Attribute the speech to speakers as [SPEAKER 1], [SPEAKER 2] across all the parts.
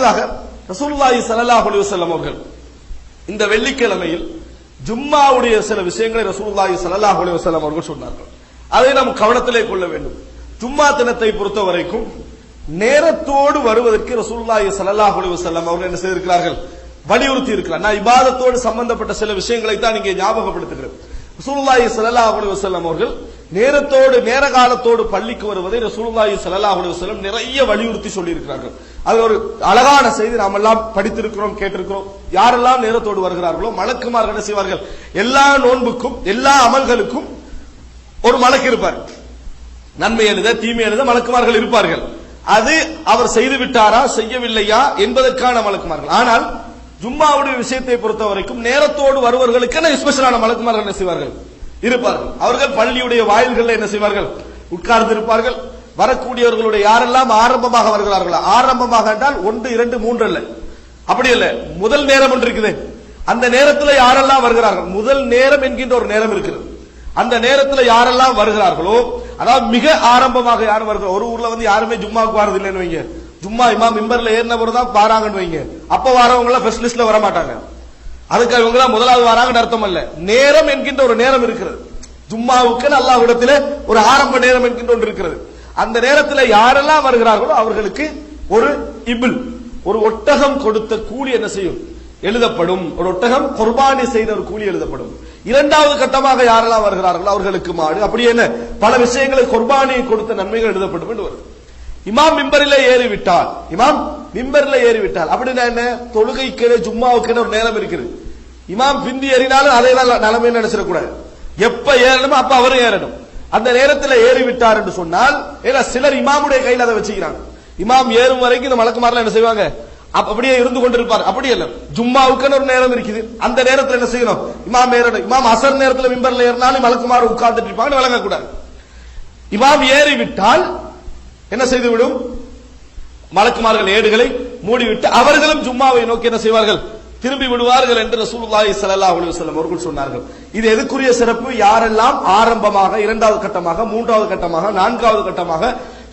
[SPEAKER 1] அடுத்ததாக ரசூல்லாஹி சல்லாஹ் அலைஹி அவர்கள் இந்த வெள்ளிக்கிழமையில் ஜும்மாவுடைய சில விஷயங்களை ரசூல்லாஹி சல்லாஹ் அலைஹி அவர்கள் சொன்னார்கள். அதை நாம் கவனத்திலே கொள்ள வேண்டும். ஜும்மா தினத்தை பொறுத்த வரைக்கும் நேரத்தோடு வருவதற்கு ரசூல்லாஹி சல்லாஹ் அலைஹி அவர்கள் என்ன செய்திருக்கிறார்கள்? வலியுறுத்தி இருக்கிறார். நான் இபாதத்தோடு சம்பந்தப்பட்ட சில விஷயங்களை தான் இங்கே ஞாபகப்படுத்துகிறேன். ரசூல்லாஹி சல்லாஹ் அலைஹி அவர்கள் நேரத்தோடு நேர காலத்தோடு பள்ளிக்கு வருவதை ரசூலுல்லாஹி ஸல்லல்லாஹு அலைஹி வஸல்லம் நிறைய வலியுறுத்தி சொல்லி இருக்கிறார்கள் அது ஒரு அழகான செய்தி. நாம் எல்லாம் படித்திருக்கிறோம் கேட்டிருக்கிறோம். யாரெல்லாம் நேரத்தோடு வருகிறார்களோ மலக்குமார்கள் என்ன செய்வார்கள்? எல்லா நோன்புக்கும் எல்லா அமல்களுக்கும் ஒரு மலக்கு இருப்பார். நன்மை எழுத தீமை எழுத மலக்குமார்கள் இருப்பார்கள். அது அவர் செய்து விட்டாரா செய்யவில்லையா என்பதற்கான மலக்குமார்கள். ஆனால் ஜும்மாவுடைய விஷயத்தை பொறுத்த வரைக்கும் நேரத்தோடு வருவர்களுக்கு என்ன ஸ்பெஷலான மலக்குமார்கள் என்ன செய்வார்கள்? இருப்பார்கள். அவர்கள் பள்ளியுடைய வாயில்களில் என்ன செய்வார்கள்? உட்கார்ந்து இருப்பார்கள் வரக்கூடியவர்களுடைய யாரெல்லாம் ஆரம்பமாக வருகிறார்களோ ஆரம்பமாக என்றால் ஒன்று இரண்டு மூன்று அல்ல. அப்படி இல்ல முதல் நேரம் ஒன்று இருக்குது. அந்த நேரத்தில் யாரெல்லாம் வருகிறார்கள்? முதல் நேரம் என்கின்ற ஒரு நேரம் இருக்கிறது. அந்த நேரத்தில் யாரெல்லாம் வருகிறார்களோ அதாவது மிக ஆரம்பமாக யாரும் வருகிறார் ஒரு ஊர்ல வந்து யாருமே ஜும்மாவுக்கு வரது இல்லைன்னு வைங்க. ஜும்மா இமா மிம்பர்ல ஏறின தான் பாராங்கன்னு வைங்க. அப்ப வரவங்க எல்லாம் ஃபர்ஸ்ட் லிஸ்ட்ல வர மாட்டாங்க அதுக்கு இவங்க முதலாவது வராங்கன்னு அர்த்தம் அல்ல. நேரம் என்கின்ற ஒரு நேரம் இருக்கிறது. ஜும்மாவுக்கு அல்லாஹ்விடத்திலே ஒரு ஆரம்ப நேரம் என்கின்ற ஒன்று இருக்கிறது. அந்த நேரத்தில் யாரெல்லாம் வருகிறார்களோ அவர்களுக்கு ஒரு இபில் ஒரு ஒட்டகம் கொடுத்த கூலி என்ன செய்யும்? எழுதப்படும். ஒரு ஒட்டகம் குர்பானி செய்த ஒரு கூலி எழுதப்படும். இரண்டாவது கட்டமாக யாரெல்லாம் வருகிறார்களோ அவர்களுக்கு மாடு. அப்படி என்ன? பல விஷயங்களை குர்பானி கொடுத்த நன்மைகள் எழுதப்படும் என்று வருது. இமாம் மிம்பரில ஏறிவிட்டால் இமாம் மிம்பரில ஏறிவிட்டால் அப்படின்னா என்ன? தொழுகைக்கு ஜும்மாவுக்கு ஒரு நேரம் இருக்குது இமாம் பிந்தி ஏறினாலும் அதையெல்லாம் நிலைமை நினைச்சிடக்கூடாது. எப்ப ஏறணுமோ அப்ப அவரும் ஏறணும். அந்த நேரத்தில் ஏறிவிட்டார் என்று சொன்னால் ஏன்னா சிலர் இமாமுடைய கையில் அதை வச்சுக்கிறாங்க. இமாம் ஏறும் வரைக்கும் இந்த மலக்குமாரில் என்ன செய்வாங்க? அப்ப அப்படியே இருந்து கொண்டிருப்பார். அப்படி இல்ல ஜும்மாவுக்குன்னு ஒரு நேரம் இருக்குது. அந்த நேரத்தில் என்ன செய்யணும்? இமாம் ஏறணும். இமாம் அசர் நேரத்தில் மிம்பர்ல ஏறினாலும் மலக்குமார் உட்கார்ந்துட்டு இருப்பாங்க வழங்கக்கூடாது இமாம் ஏறிவிட்டால் என்ன செய்துவிடும்? மலக்குமார்கள் ஏடுகளை மூடிவிட்டு அவர்களும் ஜும்மாவை நோக்கி என்ன செய்வார்கள்? திரும்பி விடுவார்கள் என்று ரசூலுல்லாஹி ஸல்லல்லாஹு அலைஹி வஸல்லம் அவர்கள் சொன்னார்கள். இது எதுக்குரிய சிறப்பு? யாரெல்லாம் ஆரம்பமாக இரண்டாவது கட்டமாக மூன்றாவது கட்டமாக நான்காவது கட்டமாக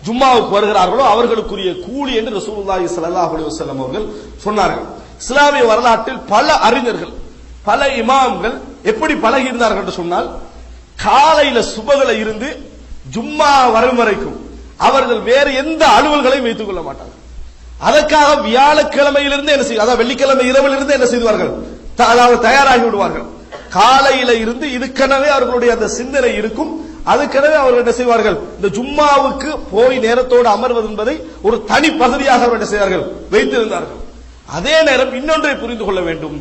[SPEAKER 1] ஜும்மாவுக்கு வருகிறார்களோ அவர்களுக்குரிய கூலி என்று ரசூலுல்லாஹி ஸல்லல்லாஹு அலைஹி வஸல்லம் அவர்கள் சொன்னார்கள். இஸ்லாமிய வரலாற்றில் பல அறிஞர்கள் பல இமாம்கள் எப்படி பழகி இருந்தார்கள் என்று சொன்னால் காலையில சுபகளை இருந்து ஜும்மா வரும் வரைக்கும் அவர்கள் வேறு எந்த அலுவல்களையும் வைத்துக் கொள்ள மாட்டார்கள். அதற்காக வியாழக்கிழமையிலிருந்து என்ன செய்ய அதாவது வெள்ளிக்கிழமை இரவில் இருந்து என்ன செய்வார்கள்? அதாவது தயாராகி விடுவார்கள். காலையில இருந்து இதுக்கெனவே அவர்களுடைய அந்த சிந்தனை இருக்கும். அதுக்கெனவே அவர்கள் என்ன செய்வார்கள்? இந்த ஜும்மாவுக்கு போய் நேரத்தோடு அமர்வது என்பதை ஒரு தனி பகுதியாக அவர்கள் என்ன செய்வார்கள்? வைத்திருந்தார்கள். அதே நேரம் இன்னொன்றை புரிந்து கொள்ள வேண்டும்.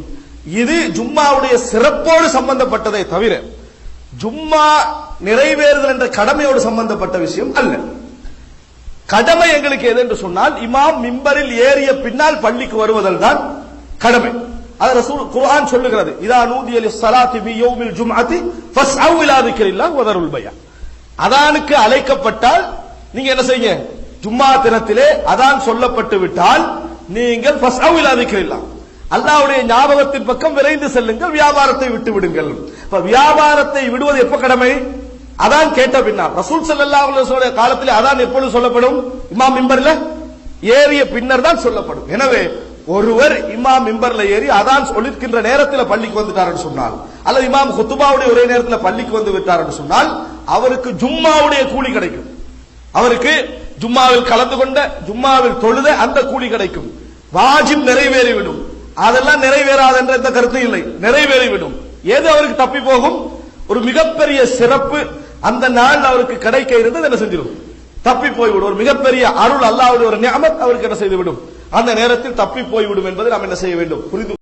[SPEAKER 1] இது ஜும்மாவுடைய சிறப்போடு சம்பந்தப்பட்டதை தவிர ஜும்மா நிறைவேறுதல் என்ற கடமையோடு சம்பந்தப்பட்ட விஷயம் அல்ல. கடமை எங்களுக்கு எது என்று சொன்னால் இமாம் மிம்பரில் ஏறிய பின்னால் பள்ளிக்கு வருவதல் தான் கடமை. அது ரசூல் குர்ஆன் சொல்லுகிறது. இதா நூதியல் லிஸ்ஸலாத்தி பி யௌமில் ஜும்அத்தி ஃபஸ்அவு இலா திக்ரில்லாஹ் வ பயா. அதானுக்கு அழைக்கப்பட்டால் நீங்க என்ன செய்யுங்க? ஜும்மா தினத்திலே அதான் சொல்லப்பட்டு விட்டால் நீங்கள் ஃபஸ்அவு இலா திக்ரில்லாஹ். அல்லாஹ்வுடைய ஞாபகத்தின் பக்கம் விரைந்து செல்லுங்கள் வியாபாரத்தை விட்டு விடுங்கள். இப்ப வியாபாரத்தை விடுவது எப்ப கடமை? அதான் கேட்ட பின்னால் ரசூல் ஸல்லல்லாஹு அலைஹி வஸல்லம் அதான் எப்பொழுது சொல்லப்படும்? இமாம் மிம்பர்ல? ஏறிய பின்னர் தான் சொல்லப்படும். எனவே ஒருவர் இமாம் மிம்பர்ல ஏறி அதான் சொல்லிருக்கின்ற நேரத்தில் பள்ளிக்கு வந்துட்டார் சொன்னால் அல்லது இமாம் குத்துபாவுடைய ஒரே நேரத்தில் பள்ளிக்கு வந்து விட்டார் சொன்னால் அவருக்கு ஜும்மாவுடைய கூலி கிடைக்கும். அவருக்கு ஜும்மாவில் கலந்து கொண்ட ஜும்மாவில் தொழுத அந்த கூலி கிடைக்கும். வாஜிப் நிறைவேறிவிடும். அதெல்லாம் நிறைவேறாது என்ற எந்த கருத்தும் இல்லை. நிறைவேறிவிடும். ஏது அவருக்கு தப்பி போகும்? ஒரு மிகப்பெரிய சிறப்பு அந்த நாள் அவருக்கு கிடைக்க இருந்தது என்ன செஞ்சிடும் தப்பி போய்விடும். ஒரு மிகப்பெரிய அருள் அல்லாவுடைய ஒரு ஞாபகம் அவருக்கு என்ன செய்துவிடும்? அந்த நேரத்தில் தப்பி போய்விடும் என்பதை நாம் என்ன செய்ய வேண்டும்? புரிந்து